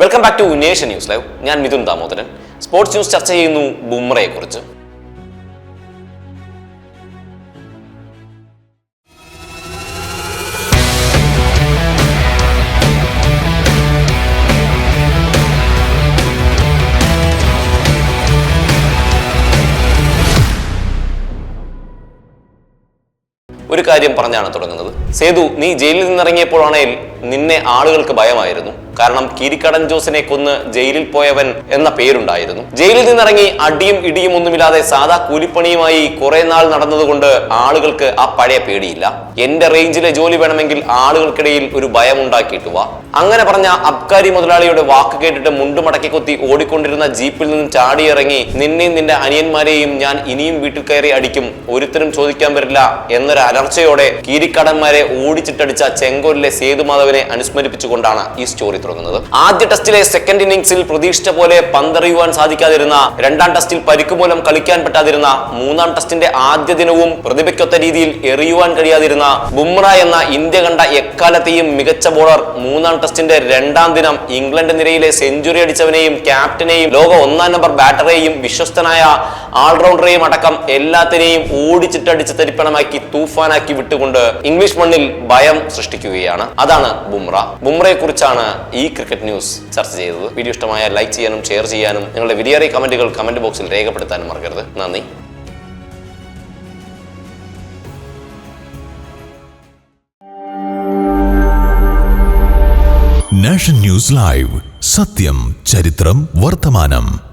Welcome back to ഉന്നേഷൻ news live ഞാൻ Mithun Damodaran. Sports news ചർച്ച ചെയ്യുന്നു ബുംറയെ കുറിച്ച് ഒരു കാര്യം പറഞ്ഞാണ് തുടങ്ങുന്നത്. സേതു നീ ജയിലിൽ നിന്നിറങ്ങിയപ്പോഴാണേൽ നിന്നെ ആളുകൾക്ക് ഭയമായിരുന്നു. കാരണം കീരിക്കടൻ ജോസിനെ കൊന്ന് ജയിലിൽ പോയവൻ എന്ന പേരുണ്ടായിരുന്നു. ജയിലിൽ നിന്നിറങ്ങി അടിയും ഇടിയും ഒന്നുമില്ലാതെ സാധാ കൂലിപ്പണിയുമായി കുറെ നാൾ നടന്നതുകൊണ്ട് ആളുകൾക്ക് ആ പഴയ പേടിയില്ല. എന്റെ റേഞ്ചിലെ ജോലി വേണമെങ്കിൽ ആളുകൾക്കിടയിൽ ഒരു ഭയം ഉണ്ടാക്കിയിട്ട് വാ. അങ്ങനെ പറഞ്ഞ അബ്കാരി മുതലാളിയുടെ വാക്ക് കേട്ടിട്ട് മുണ്ടുമടക്കി കൊത്തി ഓടിക്കൊണ്ടിരുന്ന ജീപ്പിൽ നിന്നും ചാടിയിറങ്ങി നിന്നെയും നിന്റെ അനിയന്മാരെയും ഞാൻ ഇനിയും വീട്ടിൽ കയറി അടിക്കും. ഒരുത്തരും ചോദിക്കാൻ വരില്ല എന്നൊരു അലർച്ചയോടെ കീരിക്കടന്മാരെ ഓടിച്ചിട്ടടിച്ച ചെങ്കോലിലെ സേതുമാധവനെ അനുസ്മരിപ്പിച്ചുകൊണ്ടാണ് ഈ സ്റ്റോറി തുടങ്ങുന്നത്. ആദ്യ ടെസ്റ്റിലെ സെക്കൻഡ് ഇന്നിംഗ്സിൽ പ്രതീക്ഷിച്ച പോലെ പന്തെറിയുവാൻ സാധിക്കാതിരുന്ന രണ്ടാം ടെസ്റ്റിൽ പരിക്ക് മൂലം കളിക്കാൻ പറ്റാതിരുന്ന മൂന്നാം ടെസ്റ്റിന്റെ ആദ്യ ദിനവും പ്രതിഭയ്ക്കൊത്ത രീതിയിൽ എറിയുവാൻ കഴിയാതിരുന്ന ബുംറ എന്ന ഇന്ത്യ കണ്ട എക്കാലത്തെയും മികച്ച ബോളർ മൂന്നാം ടെസ്റ്റിന്റെ രണ്ടാം ദിനം ഇംഗ്ലണ്ട് നിരയിലെ സെഞ്ചുറി അടിച്ചവനെയും ക്യാപ്റ്റനെയും ലോക ഒന്നാം നമ്പർ ബാറ്ററേയും വിശ്വസ്തനായ ഓൾറൗണ്ടറേയും അടക്കം എല്ലാത്തിനെയും ഓടിച്ചിട്ടടിച്ച് തരിപ്പണമാക്കി തൂഫാനാക്കി വിട്ടുകൊണ്ട് ഇംഗ്ലീഷ് മണ്ണിൽ ഭയം സൃഷ്ടിക്കുകയാണ്. അതാണ് ബുംറ. ബുംറയെ കുറിച്ചാണ് ഈ ക്രിക്കറ്റ് ന്യൂസ് ചർച്ച ചെയ്തത്. വീഡിയോ ഇഷ്ടമായ ലൈക്ക് ചെയ്യാനും ഷെയർ ചെയ്യാനും നിങ്ങളുടെ വിലയേറിയ കമന്റുകൾ കമന്റ് ബോക്സിൽ രേഖപ്പെടുത്താനും മറക്കരുത്. നന്ദി. നാഷൻ ന്യൂസ് ലൈവ് സത്യം ചരിത്രം വർത്തമാനം.